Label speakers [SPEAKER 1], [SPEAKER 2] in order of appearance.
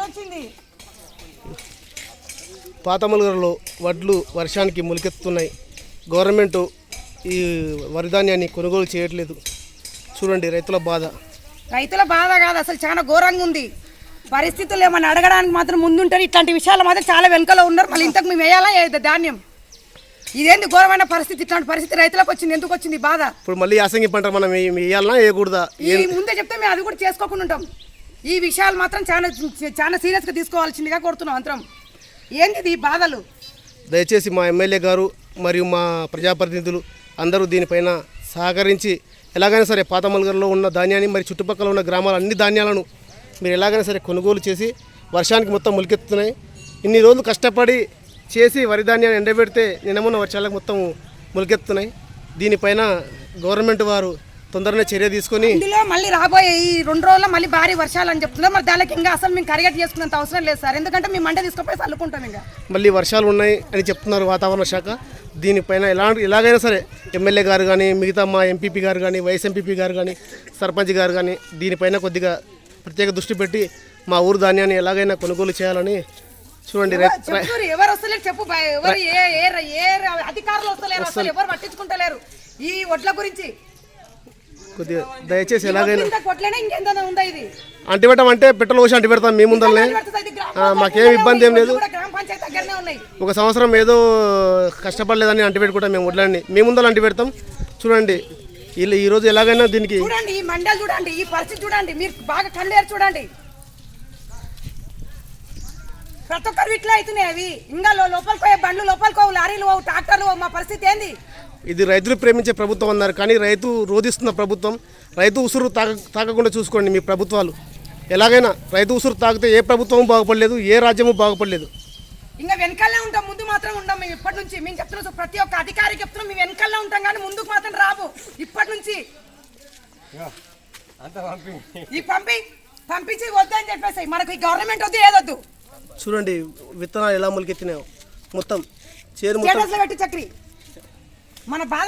[SPEAKER 1] వచ్చింది.
[SPEAKER 2] పాతమలుగురలో వడ్లు వర్షానికి మొలికెత్తుతున్నాయి గవర్నమెంట్ ఈ వరి ధాన్యాన్ని కొనుగోలు చేయట్లేదు. చూడండి రైతుల బాధ.
[SPEAKER 1] రైతుల బాధ కాదు అసలు చాలా ఘోరంగా ఉంది. పరిస్థితులు ఏమన్నా అడగడానికి మాత్రం ముందుంటారు. ఇట్లాంటి విషయాలు మాత్రం చాలా వెనుకలో ఉన్నారు. మళ్ళీ ఇంతకు మేము వేయాలా? ధాన్యం? ఇదేంది ఘోరమైన పరిస్థితి? ఇట్లాంటి పరిస్థితి రైతులకు వచ్చింది. ఎందుకు వచ్చింది బాధ?
[SPEAKER 2] ఇప్పుడు మళ్ళీ యాసంగి పంట మనం వేయాలన్నా వేయకూడదా?
[SPEAKER 1] ఈ ముందే చెప్తే మేము అది కూడా చేసుకోకుండా ఉంటాం. ఈ విషయాలు మాత్రం చాలా చాలా సీరియస్గా తీసుకోవాల్సిందిగా కోరుతున్నాం అంతరం ఏంది ఇది ఈ బాధలు?
[SPEAKER 2] దయచేసి మా ఎమ్మెల్యే గారు మరియు మా ప్రజాప్రతినిధులు అందరూ దీనిపైన సహకరించి ఎలాగైనా సరే పాతమలుగర్లో ఉన్న ధాన్యాన్ని మరి చుట్టుపక్కల ఉన్న గ్రామాల అన్ని ధాన్యాలను మీరు ఎలాగైనా సరే కొనుగోలు చేసి వర్షానికి మొత్తం మొలికెత్తుతున్నాయి. ఇన్ని రోజులు కష్టపడి చేసి వరి ధాన్యాన్ని ఎండబెడితే నిన్నమున్న వర్షాలకు మొత్తం మొలికెత్తున్నాయి. దీనిపైన గవర్నమెంట్ వారు తొందరనే చర్య తీసుకొని
[SPEAKER 1] ఇందులో మళ్ళీ రాబోయే ఈ రెండు రోజుల్లో మళ్ళీ భారీ వర్షాలు అని చెప్తున్నారు. మరి దానికి ఇంకా అసలు మేము కరిగట్ చేసుకునేంత అవసరం లేదు సార్. ఎందుకంటే మేము మంట తీసుకుపోయి చల్లుకుంటాం ఇంకా.
[SPEAKER 2] మళ్ళీ వర్షాలు ఉన్నాయి అని చెప్తున్నారు వాతావరణ శాఖ. దీనిపైన ఎలాంటి ఎలాగైనా సరే ఎమ్మెల్యే గారు కానీ మిగతా మా ఎంపీపీ గారు కానీ వైస్ ఎంపీపీ గారు కానీ సర్పంచ్ గారు కానీ దీనిపైన కొద్దిగా ప్రత్యేక దృష్టి పెట్టి మా ఊరు ధాన్యాన్ని ఎలాగైనా కొనుగోలు చేయాలని చూడండి
[SPEAKER 1] ఎవరు వస్తలేరు చెప్పు ఎవరు ఏ ఏ అధికారులు వస్తలేరు అసలు ఎవరు పట్టించుకుంటలేరు. ఈ ఒడ్ల గురించి.
[SPEAKER 2] కొద్దిగా దయచేసి ఎలాగైనా అంటిపెట్టం అంటే పెట్రోల్ పోసి అంటిపెడతాం మీ ముందరనే. మాకేం ఇబ్బంది ఏం లేదు. ఒక సంవత్సరం ఏదో కష్టపడలేదని అంటిపెట్టుకుంటాం మేము వడ్లని మీ ముందర అంటిపెడతాం చూడండి వీళ్ళు ఈరోజు ఎలాగైనా దీనికి
[SPEAKER 1] చూడండి ఈ మండలు చూడండి ఈ పరిస్థితి చూడండి మీరు బాగా కళ్ళేరు చూడండి. ప్రతి ఒక్కరు ఇట్లా అవుతున్నాయి అవి. ఇంకా లో- లోపలికి పోయే బండ్లు లోపలికి పోవు లారీలు పోవు ట్రాక్టర్లు పోవు మా పరిస్థితి ఏంది?
[SPEAKER 2] ఇది రైతులు ప్రేమించే ప్రభుత్వం అన్నారు కానీ రైతు రోధిస్తున్న ప్రభుత్వం రైతు ఉసురు తాక తాకకుండా చూసుకోండి మీ ప్రభుత్వాలు. ఎలాగైనా రైతు ఉసురు తాకితే ఏ ప్రభుత్వం బాగుపడలేదు ఏ రాజ్యము బాగుపడలేదు.
[SPEAKER 1] ఇంకా వెనకాలనే ఉంటాం ముందు మాత్రం ఉంటాం మేము ఇప్పటి నుంచి. మేము చెప్తున్నాం ప్రతి ఒక్క అధికారికి చెప్తున్నాం మేము వెనకాలనే ఉంటాం కానీ ముందుకు మాత్రం రాబు ఇప్పటి నుంచి.
[SPEAKER 3] అంత పంపి
[SPEAKER 1] ఈ పంపి పంపించి వద్దని చెప్పేసి మనకు ఈ గవర్నమెంట్ వద్దు ఏదొద్దు
[SPEAKER 2] చూడండి విత్తనాలు ఎలా మొలికెత్తినాయో. మొత్తం చేరు మొత్తం.
[SPEAKER 1] మన బాధ